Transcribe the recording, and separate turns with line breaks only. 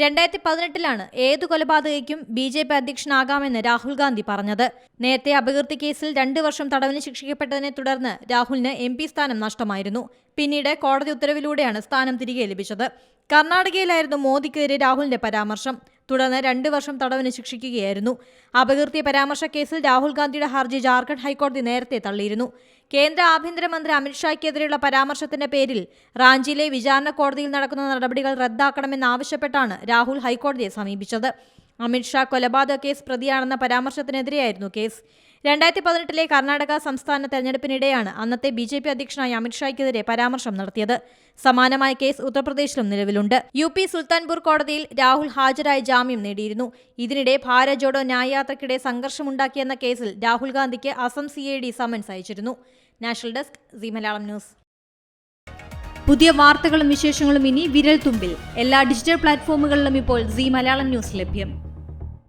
രണ്ടായിരത്തി പതിനെട്ടിലാണ് ഏതു കൊലപാതകയ്ക്കും ബി ജെ പി അധ്യക്ഷനാകാമെന്ന് രാഹുൽ ഗാന്ധി പറഞ്ഞത്. നേരത്തെ അപകീർത്തി കേസിൽ രണ്ടു വർഷം തടവിന് ശിക്ഷിക്കപ്പെട്ടതിനെ തുടർന്ന് രാഹുലിന് എം പി സ്ഥാനം നഷ്ടമായിരുന്നു. പിന്നീട് കോടതി ഉത്തരവിലൂടെയാണ് സ്ഥാനം തിരികെ ലഭിച്ചത്. കർണാടകയിലായിരുന്നു മോദിക്കെതിരെ രാഹുലിന്റെ പരാമർശം. തുടർന്ന് രണ്ട് വർഷം തടവിന് ശിക്ഷിക്കുകയായിരുന്നു. അപകീർത്തി പരാമർശ കേസിൽ രാഹുൽ ഗാന്ധിയുടെ ഹർജി ജാർഖണ്ഡ് ഹൈക്കോടതി നേരത്തെ തള്ളിയിരുന്നു. കേന്ദ്ര ആഭ്യന്തരമന്ത്രി അമിത്ഷായ്ക്കെതിരെയുള്ള പരാമർശത്തിന്റെ പേരിൽ റാഞ്ചിയിലെ വിചാരണ കോടതിയിൽ നടക്കുന്ന നടപടികൾ റദ്ദാക്കണമെന്നാവശ്യപ്പെട്ടാണ് രാഹുൽ ഹൈക്കോടതിയെ സമീപിച്ചത്. അമിത്ഷാ കൊലപാതക കേസ് പ്രതിയാണെന്ന പരാമർശത്തിനെതിരെയായിരുന്നു കേസ്. രണ്ടായിരത്തി പതിനെട്ടിലെ കർണാടക സംസ്ഥാന തെരഞ്ഞെടുപ്പിനിടെയാണ് അന്നത്തെ ബി ജെ പി അധ്യക്ഷനായ അമിത്ഷായ്ക്കെതിരെ പരാമർശം നടത്തിയത്. സമാനമായ കേസ് ഉത്തർപ്രദേശിലും നിലവിലുണ്ട്. യു പി സുൽത്താൻപൂർ കോടതിയിൽ രാഹുൽ ഹാജരായി ജാമ്യം നേടിയിരുന്നു. ഇതിനിടെ ഭാരത് ജോഡോ ന്യായയാത്രയ്ക്കിടെ സംഘർഷമുണ്ടാക്കിയെന്ന കേസിൽ രാഹുൽ ഗാന്ധിക്ക് അസം സി ഐ ഡി സമൻസ് അയച്ചിരുന്നു. National desk C Malayalam news. പുതിയ വാർത്തകളും വിശേഷങ്ങളും ഇനി വിരൽ തുമ്പിൽ എല്ലാ ഡിജിറ്റൽ പ്ലാറ്റ്ഫോമുകളിലും ഇപ്പോൾ സി മലയാളം ന്യൂസ് ലഭ്യം.